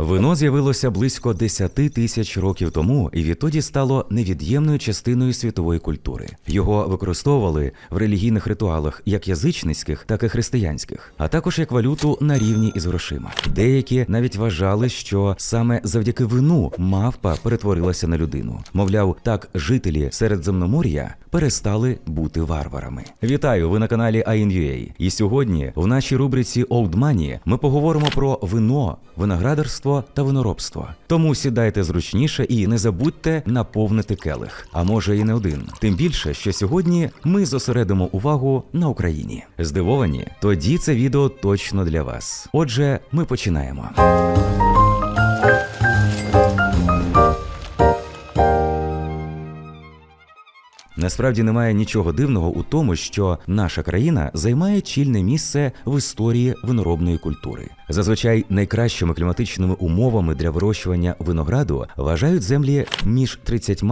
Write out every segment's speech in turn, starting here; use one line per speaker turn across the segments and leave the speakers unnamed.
Вино з'явилося близько 10 тисяч років тому і відтоді стало невід'ємною частиною світової культури. Його використовували в релігійних ритуалах як язичницьких, так і християнських, а також як валюту на рівні із грошима. Деякі навіть вважали, що саме завдяки вину мавпа перетворилася на людину. Мовляв, так жителі Середземномор'я перестали бути варварами. Вітаю! Ви на каналі AIN.UA. І сьогодні в нашій рубриці Old Money ми поговоримо про вино, виноградарство та виноробство. Тому сідайте зручніше і не забудьте наповнити келих, а може і не один. Тим більше, що сьогодні ми зосередимо увагу на Україні. Здивовані? Тоді це відео точно для вас. Отже, ми починаємо. Насправді немає нічого дивного у тому, що наша країна займає чільне місце в історії виноробної культури. Зазвичай найкращими кліматичними умовами для вирощування винограду вважають землі між 30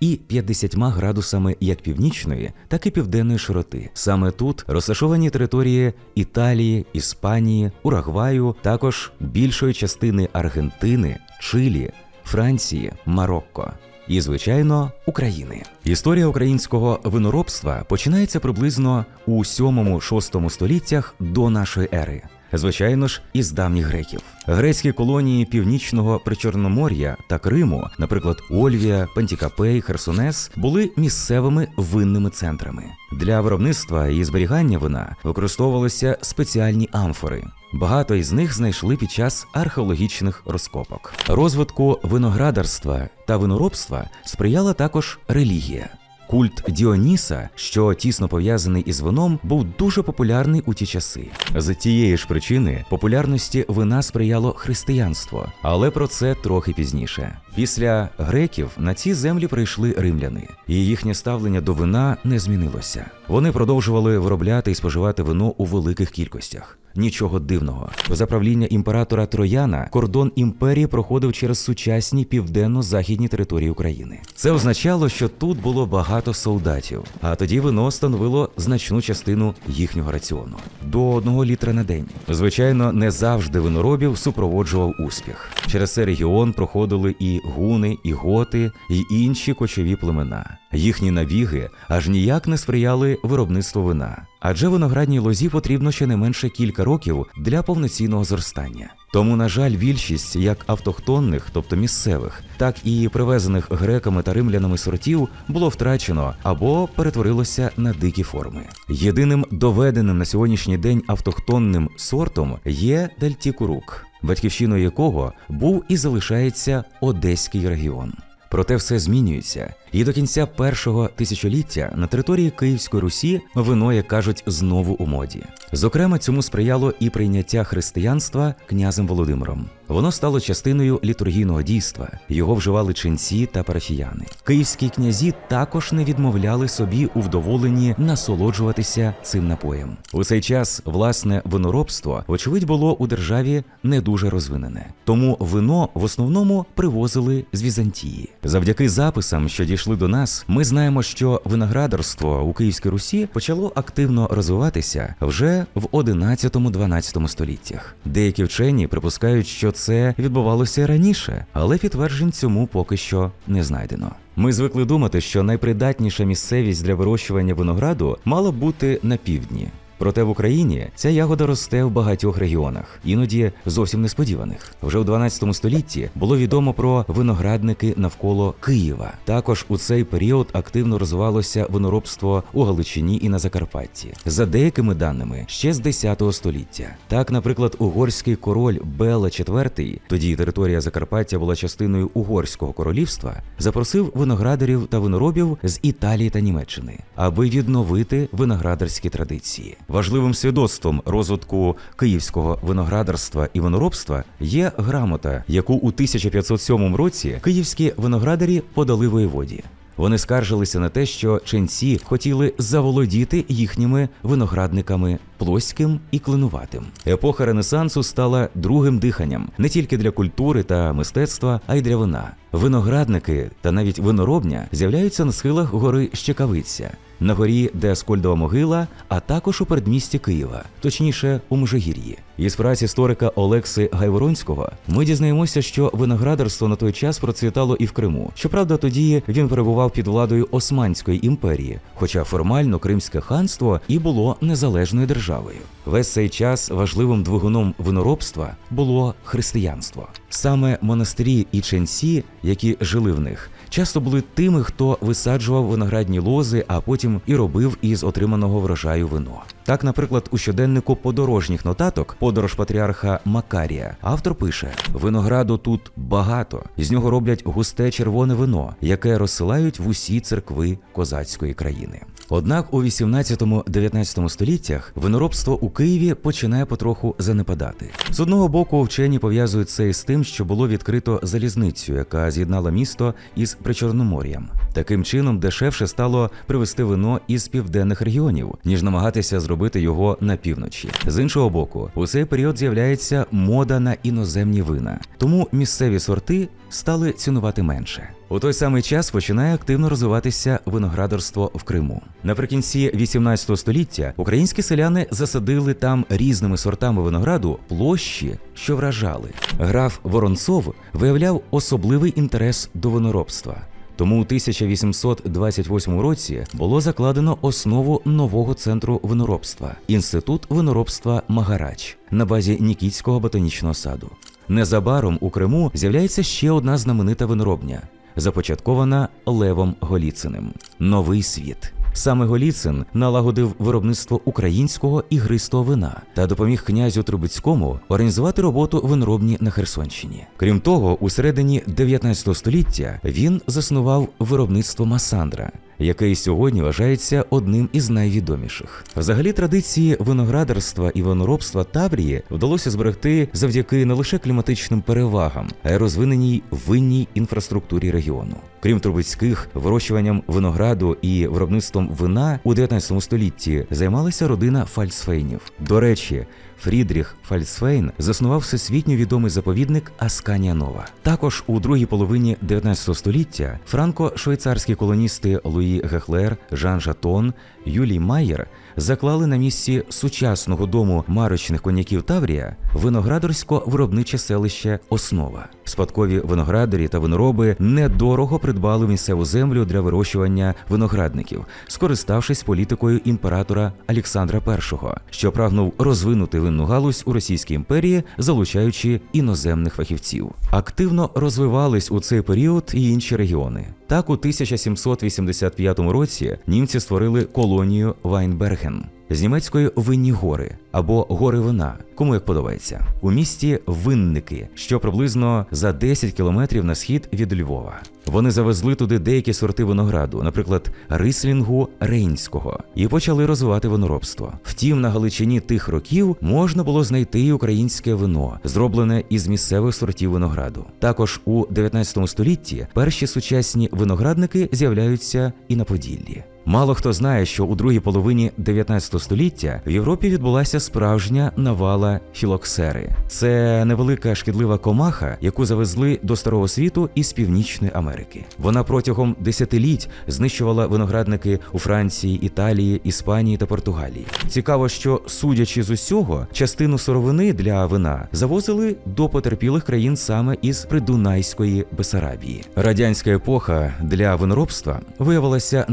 і 50 градусами як північної, так і південної широти. Саме тут розташовані території Італії, Іспанії, Урагваю, також більшої частини Аргентини, Чилі, Франції, Марокко. І, звичайно, України. Історія українського виноробства починається приблизно у 7-6 століттях до нашої ери. Звичайно ж, із давніх греків. Грецькі колонії північного причорномор'я та Криму, наприклад, Ольвія, Пантікапей, Херсонес, були місцевими винними центрами. Для виробництва і зберігання вина використовувалися спеціальні амфори. Багато із них знайшли під час археологічних розкопок. Розвитку виноградарства та виноробства сприяла також релігія. Культ Діоніса, що тісно пов'язаний із вином, був дуже популярний у ті часи. З тієї ж причини популярності вина сприяло християнство, але про це трохи пізніше. Після греків на ці землі прийшли римляни, і їхнє ставлення до вина не змінилося. Вони продовжували виробляти і споживати вино у великих кількостях. Нічого дивного. За правління імператора Трояна кордон імперії проходив через сучасні південно-західні території України. Це означало, що тут було багато солдатів, а тоді вино становило значну частину їхнього раціону до одного літра на день. Звичайно, не завжди виноробів супроводжував успіх. Через цей регіон проходили і гуни, і готи, і інші кочові племена. Їхні набіги аж ніяк не сприяли виробництву вина, адже виноградній лозі потрібно щонайменше кілька років для повноцінного зростання. Тому, на жаль, більшість як автохтонних, тобто місцевих, так і привезених греками та римлянами сортів було втрачено або перетворилося на дикі форми. Єдиним доведеним на сьогоднішній день автохтонним сортом є Дельтікурук, батьківщиною якого був і залишається Одеський регіон. Проте все змінюється, і до кінця першого тисячоліття на території Київської Русі вино, як кажуть, знову у моді. Зокрема, цьому сприяло і прийняття християнства князем Володимиром. Воно стало частиною літургійного дійства. Його вживали ченці та парафіяни. Київські князі також не відмовляли собі у вдоволенні насолоджуватися цим напоєм. У цей час власне виноробство, вочевидь, було у державі не дуже розвинене. Тому вино в основному привозили з Візантії. Завдяки записам, що дійшли до нас, ми знаємо, що виноградарство у Київській Русі почало активно розвиватися вже в 11-12 століттях. Деякі вчені припускають, що це відбувалося раніше, але підтверджень цьому поки що не знайдено. Ми звикли думати, що найпридатніша місцевість для вирощування винограду мала б бути на півдні. Проте в Україні ця ягода росте в багатьох регіонах, іноді зовсім несподіваних. Вже у 12 столітті було відомо про виноградники навколо Києва. Також у цей період активно розвивалося виноробство у Галичині і на Закарпатті. За деякими даними, ще з 10 століття. Так, наприклад, угорський король Бела IV, тоді територія Закарпаття була частиною угорського королівства, запросив виноградарів та виноробів з Італії та Німеччини, аби відновити виноградарські традиції. Важливим свідоцтвом розвитку київського виноградарства і виноробства є грамота, яку у 1507 році київські виноградарі подали воєводі. Вони скаржилися на те, що ченці хотіли заволодіти їхніми виноградниками плоським і клинуватим. Епоха Ренесансу стала другим диханням не тільки для культури та мистецтва, а й для вина. Виноградники та навіть виноробня з'являються на схилах гори Щекавиця. На горі, де Скольдова могила, а також у передмісті Києва, точніше у Межигір'ї. Із праці історика Олекси Гайворонського ми дізнаємося, що виноградарство на той час процвітало і в Криму. Щоправда, тоді він перебував під владою Османської імперії, хоча формально Кримське ханство і було незалежною державою. Весь цей час важливим двигуном виноробства було християнство. Саме монастирі і ченці, які жили в них, часто були тими, хто висаджував виноградні лози, а потім і робив із отриманого врожаю вино. Так, наприклад, у щоденнику подорожніх нотаток подорож патріарха Макарія автор пише: винограду тут багато, з нього роблять густе червоне вино, яке розсилають в усі церкви козацької країни. Однак у 18-19 століттях виноробство у Києві починає потроху занепадати. З одного боку, вчені пов'язують це із тим, що було відкрито залізницю, яка з'єднала місто із Причорномор'ям. Таким чином дешевше стало привезти вино із південних регіонів, ніж намагатися зробити його на півночі. З іншого боку, у цей період з'являється мода на іноземні вина, тому місцеві сорти стали цінувати менше. У той самий час починає активно розвиватися виноградарство в Криму. Наприкінці 18 століття українські селяни засадили там різними сортами винограду площі, що вражали. Граф Воронцов виявляв особливий інтерес до виноробства. Тому у 1828 році було закладено основу нового центру виноробства інститут виноробства Магарач на базі Нікітського ботанічного саду. Незабаром у Криму з'являється ще одна знаменита виноробня, започаткована Левом Голіциним Новий світ. Саме Голіцин налагодив виробництво українського ігристого вина та допоміг князю Трубецькому організувати роботу виноробні на Херсонщині. Крім того, у середині 19 століття він заснував виробництво масандра. Який сьогодні вважається одним із найвідоміших. Взагалі традиції виноградарства і виноробства Таврії вдалося зберегти завдяки не лише кліматичним перевагам, а й розвиненій винній інфраструктурі регіону. Крім Трубецьких, вирощуванням винограду і виробництвом вина у 19 столітті займалася родина Фальцфейнів. До речі, Фрідріх Фальцфейн заснував всесвітньо відомий заповідник Асканія Нова. Також у другій половині 19 століття франко-швейцарські колоністи Луї Гехлер, Жан Жатон, Юлій Майєр заклали на місці сучасного дому марочних коньяків Таврія виноградарсько-виробниче селище Основа. Спадкові виноградарі та винороби недорого придбали місцеву землю для вирощування виноградників, скориставшись політикою імператора Олександра І, що прагнув розвинути винну галузь у Російській імперії, залучаючи іноземних фахівців. Активно розвивались у цей період і інші регіони. Так, у 1785 році німці створили колонію Вайнберген з німецької винні гори або гори вина, кому як подобається, у місті Винники, що приблизно за 10 кілометрів на схід від Львова. Вони завезли туди деякі сорти винограду, наприклад, рислінгу рейнського, і почали розвивати виноробство. Втім, на Галичині тих років можна було знайти і українське вино, зроблене із місцевих сортів винограду. Також у 19 столітті перші сучасні виноградники з'являються і на Поділлі. Мало хто знає, що у другій половині 19 століття в Європі відбулася справжня навала філоксери. Це невелика шкідлива комаха, яку завезли до старого світу із північної Америки. Вона протягом десятиліть знищувала виноградники у Франції, Італії, Іспанії та Португалії. Цікаво, що судячи з усього, частину сировини для вина завозили до потерпілих країн саме із Придунайської Бесарабії. Радянська епоха для виноробства виявилася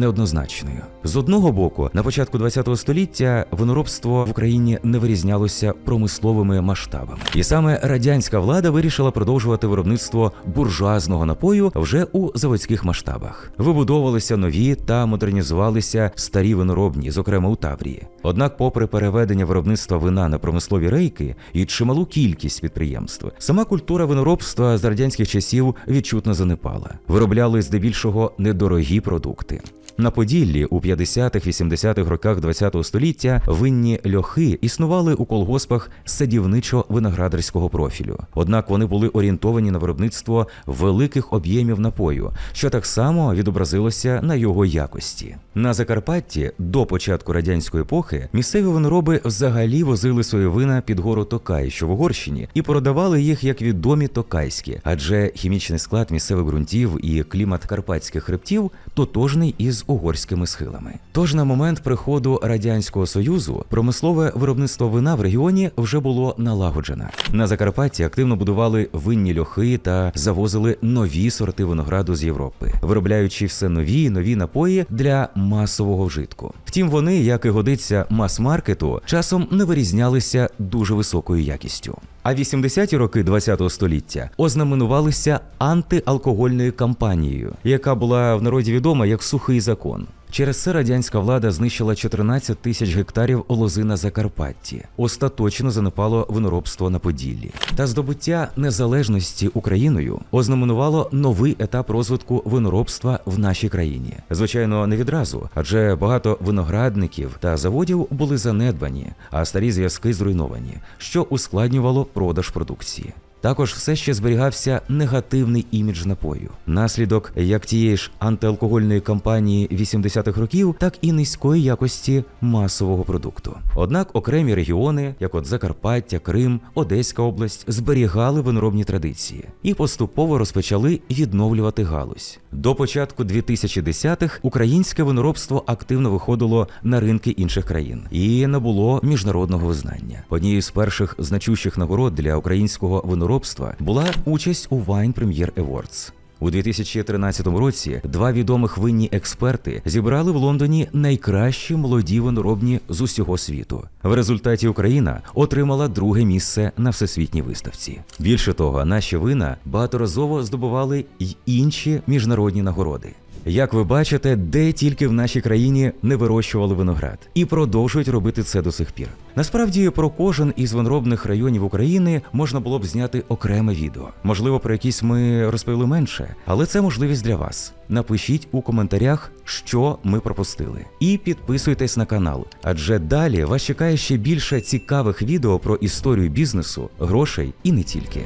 неоднозначною. З одного боку, на початку ХХ століття виноробство в Україні не вирізнялося промисловими масштабами, і саме радянська влада вирішила продовжувати виробництво буржуазного напою вже у заводських масштабах. Вибудовувалися нові та модернізувалися старі виноробні, зокрема у Таврії. Однак, попри переведення виробництва вина на промислові рейки і чималу кількість підприємств, сама культура виноробства з радянських часів відчутно занепала. Виробляли здебільшого недорогі продукти. На Поділлі у 50-х-80-х роках ХХ століття винні льохи існували у колгоспах садівничо-виноградарського профілю. Однак вони були орієнтовані на виробництво великих об'ємів напою, що так само відобразилося на його якості. На Закарпатті до початку радянської епохи місцеві винороби взагалі возили свої вина під гору Токай, що в Угорщині, і продавали їх як відомі токайські, адже хімічний склад місцевих ґрунтів і клімат карпатських хребтів тотожний із угорськими схилами. Тож на момент приходу радянського союзу промислове виробництво вина в регіоні вже було налагоджене. На Закарпатті активно будували винні льохи та завозили нові сорти винограду з Європи, виробляючи все нові й нові напої для масового вжитку. Втім, вони, як і годиться мас-маркету, часом не вирізнялися дуже високою якістю. А 80-ті роки ХХ століття ознаменувалися антиалкогольною кампанією, яка була в народі відома як сухий закон. Через це радянська влада знищила 14 тисяч гектарів лози на Закарпатті, остаточно занепало виноробство на Поділлі. Та здобуття незалежності Україною ознаменувало новий етап розвитку виноробства в нашій країні. Звичайно, не відразу, адже багато виноградників та заводів були занедбані, а старі зв'язки зруйновані, що ускладнювало продаж продукції. Також все ще зберігався негативний імідж напою, наслідок як тієї ж антиалкогольної кампанії 80-х років, так і низької якості масового продукту. Однак окремі регіони, як от Закарпаття, Крим, Одеська область, зберігали виноробні традиції і поступово розпочали відновлювати галузь. До початку 2010-х українське виноробство активно виходило на ринки інших країн і набуло міжнародного визнання. Однією з перших значущих нагород для українського виноробства була участь у Wine Premier Awards. У 2013 році два відомих винні експерти зібрали в Лондоні найкращі молоді виноробні з усього світу. В результаті Україна отримала друге місце на всесвітній виставці. Більше того, наші вина багаторазово здобували й інші міжнародні нагороди. Як ви бачите, де тільки в нашій країні не вирощували виноград і продовжують робити це до сих пір. Насправді про кожен із виноробних районів України можна було б зняти окреме відео. Можливо, про якісь ми розповіли менше, але це можливість для вас. Напишіть у коментарях, що ми пропустили, і підписуйтесь на канал, адже далі вас чекає ще більше цікавих відео про історію бізнесу, грошей і не тільки.